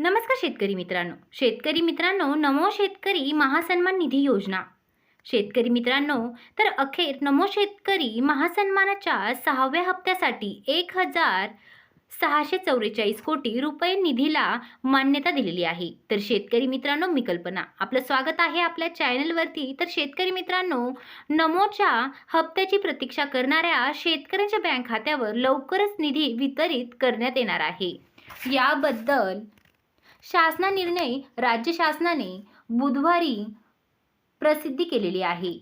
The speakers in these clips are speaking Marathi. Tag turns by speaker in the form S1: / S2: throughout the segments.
S1: नमस्कार शेतकरी मित्रांनो. शेतकरी मित्रांनो नमो शेतकरी महासन्मान निधी योजना. शेतकरी मित्रांनो तर अखेर नमो शेतकरी महासन्मानाच्या सहाव्या हप्त्यासाठी एक हजार सहाशे चौवेचाळीस कोटी रुपये निधीला मान्यता दिलेली आहे. तर शेतकरी मित्रांनो मी कल्पना. आपलं स्वागत आहे आपल्या चॅनलवरती. तर शेतकरी मित्रांनो नमोच्या हप्त्याची प्रतीक्षा करणाऱ्या शेतकऱ्यांच्या बँक खात्यावर लवकरच निधी वितरित करण्यात येणार आहे. याबद्दल शासना निर्णय राज्य शासनाने बुधवारी प्रसिद्धी केलेली आहे.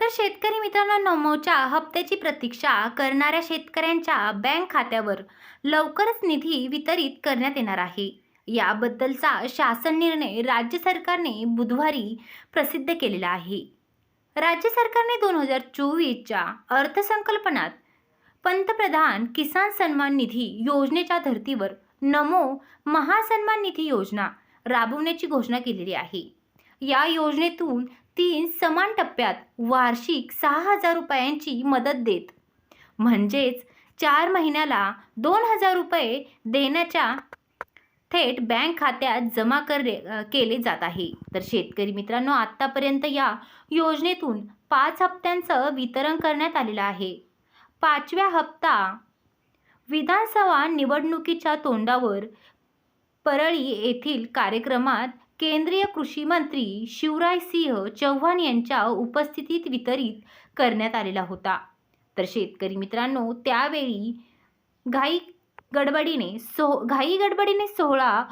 S1: तर शेतकरी मित्रांनो नमोच्या हप्त्याची प्रतीक्षा करणाऱ्या शेतकऱ्यांच्या बँक खात्यावर लवकरच निधी वितरित करण्यात येणार आहे. याबद्दलचा शासन निर्णय राज्य सरकारने बुधवारी प्रसिद्ध केलेला आहे. राज्य सरकारने दोन हजार चोवीसच्या अर्थसंकल्पनात पंतप्रधान किसान सन्मान निधी योजनेच्या धर्तीवर नमो महासन्मान निधी योजना राबवण्याची घोषणा केलेली आहे. या योजनेतून तीन समान टप्प्यात वार्षिक सहा हजार रुपयांची मदत देत. म्हणजेच चार महिन्याला दोन हजार रुपये देण्याच्या थेट बँक खात्यात जमा कर केले जात आहे. तर शेतकरी मित्रांनो आत्तापर्यंत या योजनेतून पाच हप्त्यांचं वितरण करण्यात आलेलं आहे. पाचव्या हप्ता विधानसभा निवडणुकीच्या तोंडावर परळी येथील कार्यक्रमात केंद्रीय कृषी मंत्री शिवराय सिंह चौहान यांच्या उपस्थितीत वितरित करण्यात आलेला होता. तर शेतकरी मित्रांनो त्यावेळी घाई गडबडीने सो घाई गडबडीने सोहळा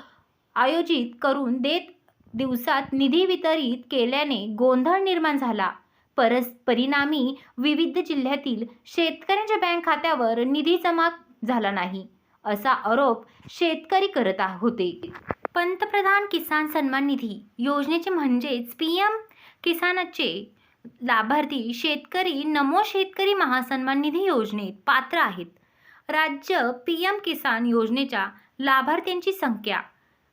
S1: आयोजित करून देत दिवसात निधी वितरित केल्याने गोंधळ निर्माण झाला. परस परिणामी विविध जिल्ह्यातील शेतकऱ्यांच्या बँक खात्यावर निधी जमा झाला नाही असा आरोप शेतकरी करत आ- होते. पंतप्रधान किसान सन्मान निधी योजनेचे म्हणजेच पी एम किसानाचे लाभार्थी शेतकरी नमो शेतकरी महासन्मान निधी योजनेत पात्र आहेत. राज्य पी एम किसान योजनेच्या लाभार्थ्यांची संख्या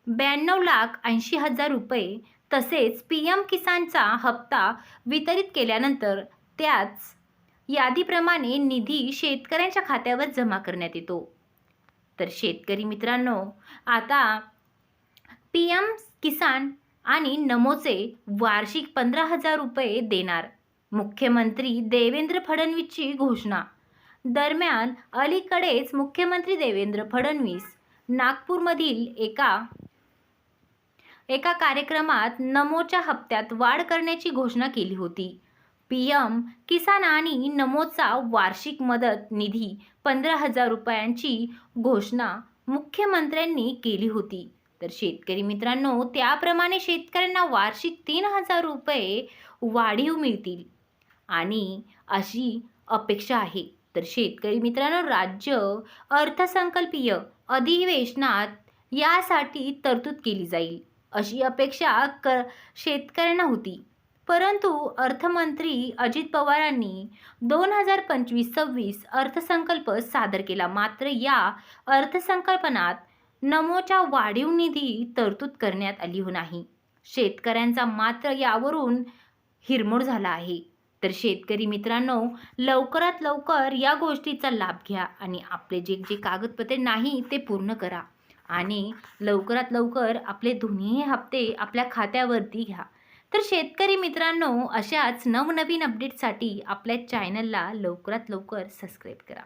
S1: ब्याण्णव लाख ऐंशी हजार रुपये तसेच पी एम किसानचा हप्ता वितरित केल्यानंतर त्याच यादीप्रमाणे निधी शेतकऱ्यांच्या खात्यावर जमा करण्यात येतो. तर शेतकरी मित्रांनो आता पी एम किसान आणि नमोचे वार्षिक पंधरा हजार रुपये देणार मुख्यमंत्री देवेंद्र फडणवीसची घोषणा. दरम्यान अलीकडेच मुख्यमंत्री देवेंद्र फडणवीस नागपूरमधील एका एका कार्यक्रमात नमोच्या हप्त्यात वाढ करण्याची घोषणा केली होती. पी एम किसान आणि नमोचा वार्षिक मदत निधी पंधरा हजार रुपयांची घोषणा मुख्यमंत्र्यांनी केली होती. तर शेतकरी मित्रांनो त्याप्रमाणे शेतकऱ्यांना वार्षिक तीन हजार रुपये वाढीव मिळतील. आणि अशी अपेक्षा आहे. तर शेतकरी मित्रांनो राज्य अर्थसंकल्पीय अधिवेशनात यासाठी तरतूद केली जाईल. अशी अपेक्षा क शेतकऱ्यांना होती. परंतु अर्थमंत्री अजित पवारांनी दोन हजार पंचवीस सव्वीस अर्थसंकल्प सादर केला. मात्र या अर्थसंकल्पनात नमोच्या वाढीव निधी तरतूद करण्यात आली नाही. शेतकऱ्यांचा मात्र यावरून हिरमोड झाला आहे. तर शेतकरी मित्रांनो लवकरात लवकर या गोष्टीचा लाभ घ्या आणि आपले जे जे कागदपत्रे नाही ते पूर्ण करा. आणि लवकरात लवकर आपले दोन्ही हप्ते आपल्या खात्यावरती घ्या. तर शेतकरी मित्रांनो अशाच नवनवीन अपडेटसाठी आपल्या चॅनलला लवकरात लवकर सबस्क्राईब करा.